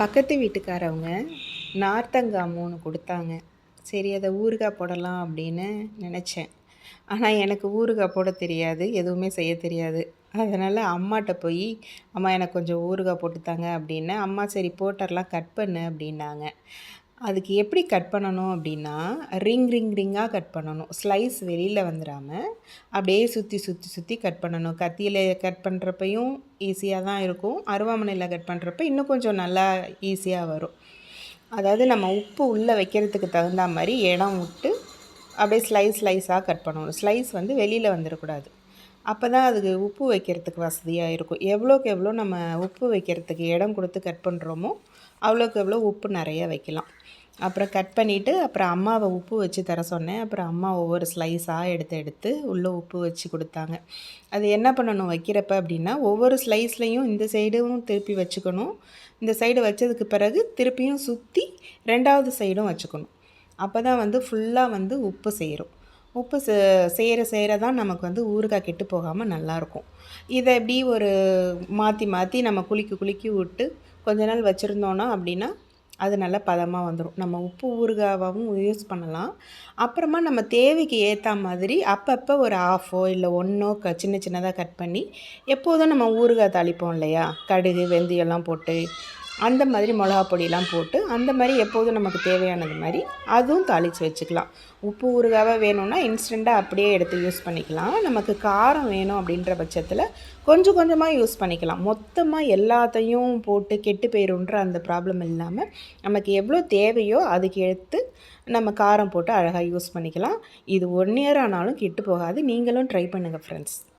பக்கத்து வீட்டுக்காரவங்க நார்த்தங்காய் மூணு கொடுத்தாங்க. சரி அதை ஊறுகாய் போடலாம் அப்படின்னு நினச்சேன். ஆனால் எனக்கு ஊறுகாய் போட தெரியாது எதுவுமே செய்ய தெரியாது. அதனால் அம்மாட்ட போய் அம்மா எனக்கு கொஞ்சம் ஊறுகாய் போட்டுத்தாங்க அப்படின்னு அம்மா சரி போட்டர்லாம் கட் பண்ணு அப்படின்னாங்க. அதுக்கு எப்படி கட் பண்ணணும் அப்படின்னா ரிங் ரிங் ரிங்காக கட் பண்ணணும். ஸ்லைஸ் வெளியில் வந்துடாமல் அப்படியே சுற்றி சுற்றி சுற்றி கட் பண்ணணும். கத்தியில் கட் பண்ணுறப்பையும் ஈஸியாக தான் இருக்கும். அருவாமனையில் கட் பண்ணுறப்ப இன்னும் கொஞ்சம் நல்லா ஈஸியாக வரும். அதாவது நம்ம உப்பு உள்ளே வைக்கிறதுக்கு தகுந்த மாதிரி இடம் விட்டு அப்படியே ஸ்லைஸ் ஸ்லைஸாக கட் பண்ணணும். ஸ்லைஸ் வந்து வெளியில் வந்துடக்கூடாது. அப்போ தான் அதுக்கு உப்பு வைக்கிறதுக்கு வசதியாக இருக்கும். எவ்வளோக்கு எவ்வளோ நம்ம உப்பு வைக்கிறதுக்கு இடம் கொடுத்து கட் பண்ணுறோமோ அவ்வளோக்கு எவ்வளோ உப்பு நிறைய வைக்கலாம். அப்புறம் கட் பண்ணிவிட்டு அப்புறம் அம்மாவை உப்பு வச்சு தர சொன்னேன். அப்புறம் அம்மா ஒவ்வொரு ஸ்லைஸாக எடுத்து எடுத்து உள்ளே உப்பு வச்சு கொடுத்தாங்க. அது என்ன பண்ணணும் வைக்கிறப்ப அப்படின்னா ஒவ்வொரு ஸ்லைஸ்லையும் இந்த சைடும் திருப்பி வச்சுக்கணும். இந்த சைடு வச்சதுக்கு பிறகு திருப்பியும் சுற்றி ரெண்டாவது சைடும் வச்சுக்கணும். அப்போ தான் வந்து ஃபுல்லாக வந்து உப்பு செய்கிறோம் உப்பு செய்கிற செய்கிற தான் நமக்கு வந்து ஊறுகாய் கெட்டு போகாமல் நல்லாயிருக்கும் இதை எப்படி ஒரு மாற்றி மாற்றி நம்ம குளிக்க குளிக்கி விட்டு கொஞ்ச நாள் வச்சுருந்தோன்னா அப்படின்னா அது நல்ல பதமாக வந்துடும் நம்ம உப்பு ஊறுகாவாகவும் யூஸ் பண்ணலாம். அப்புறமா நம்ம தேவைக்கு ஏற்ற மாதிரி அப்பப்போ ஒரு ஆஃபோ இல்லை ஒன்றோ க சின்ன சின்னதாக கட் பண்ணி எப்போதும் நம்ம ஊறுகாய் தாளிப்போம் இல்லையா? கடுகு வெந்தயம்லாம் போட்டு அந்த மாதிரி மிளகா பொடியெலாம் போட்டு அந்த மாதிரி எப்போதும் நமக்கு தேவையானது மாதிரி அதுவும் தாளித்து வச்சுக்கலாம். உப்பு ஊறுகாவாக வேணும்னா இன்ஸ்டண்ட்டாக அப்படியே எடுத்து யூஸ் பண்ணிக்கலாம். நமக்கு காரம் வேணும் அப்படின்ற பட்சத்தில் கொஞ்சம் கொஞ்சமாக யூஸ் பண்ணிக்கலாம். மொத்தமாக எல்லாத்தையும் போட்டு கெட்டு போயிடும்ன்ற அந்த ப்ராப்ளம் இல்லாமல் நமக்கு எவ்வளோ தேவையோ அதுக்கு எடுத்து நம்ம காரம் போட்டு அழகாக யூஸ் பண்ணிக்கலாம். இது ஒன் இயர் ஆனாலும் கெட்டு போகாது. நீங்களும் ட்ரை பண்ணுங்கள் ஃப்ரெண்ட்ஸ்